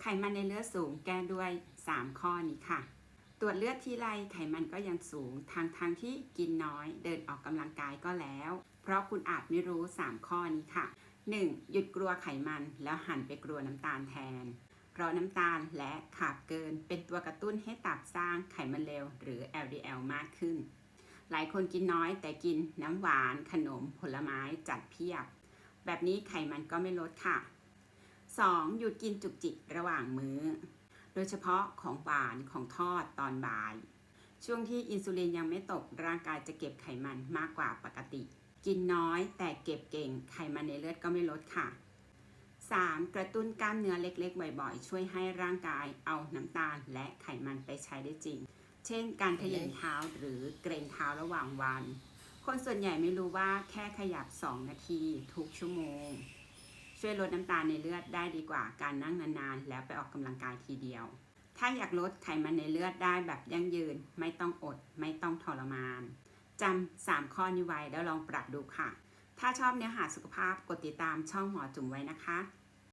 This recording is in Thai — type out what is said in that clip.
ไขมันในเลือดสูงแก้ด้วย 3 ข้อนี้ค่ะ ตรวจเลือดทีไรไขมันก็ยังสูงทางทางที่กินน้อยเดินออกกำลังกายก็แล้ว เพราะคุณอาจไม่รู้ 3 ข้อนี้ค่ะ 1. หยุดกลัวไขมันแล้วหันไปกลัวน้ำตาลแทน เพราะน้ำตาลและขาบเกินเป็นตัวกระตุ้นให้ตับสร้างไขมันเลวหรือ LDL มากขึ้น หลายคนกินน้อยแต่กินน้ำหวาน ขนม ผลไม้จัดเพียบ แบบนี้ไขมันก็ไม่ลดค่ะ 2. หยุดกินจุกจิกระหว่างมื้อ โดยเฉพาะของหวานของทอดตอนบ่าย ช่วงที่อินซูลินยังไม่ตกร่างกายจะเก็บไขมันมากกว่าปกติ กินน้อยแต่เก็บเก่งไขมันในเลือดก็ไม่ลดค่ะ 3. กระตุ้นกล้ามเนื้อเล็กๆ บ่อยๆ ช่วยให้ร่างกายเอาน้ำตาลและไขมันไปใช้ได้จริง เช่น การขย่งเท้าหรือเกรงเท้าระหว่างวัน คนส่วนใหญ่ไม่รู้ว่าแค่ขยับ 2 นาทีทุกชั่วโมง ช่วยลดน้ำตาลในเลือดได้ดีกว่าการนั่งนานๆ แล้วไปออกกำลังกายทีเดียว ถ้าอยากลดไขมันในเลือดได้แบบยั่งยืน ไม่ต้องอด ไม่ต้องทรมานจำสามข้อนี้ไว้แล้วลองปรับดูค่ะ ถ้าชอบเนื้อหาสุขภาพกดติดตามช่องหมอจุ๋มไว้นะคะ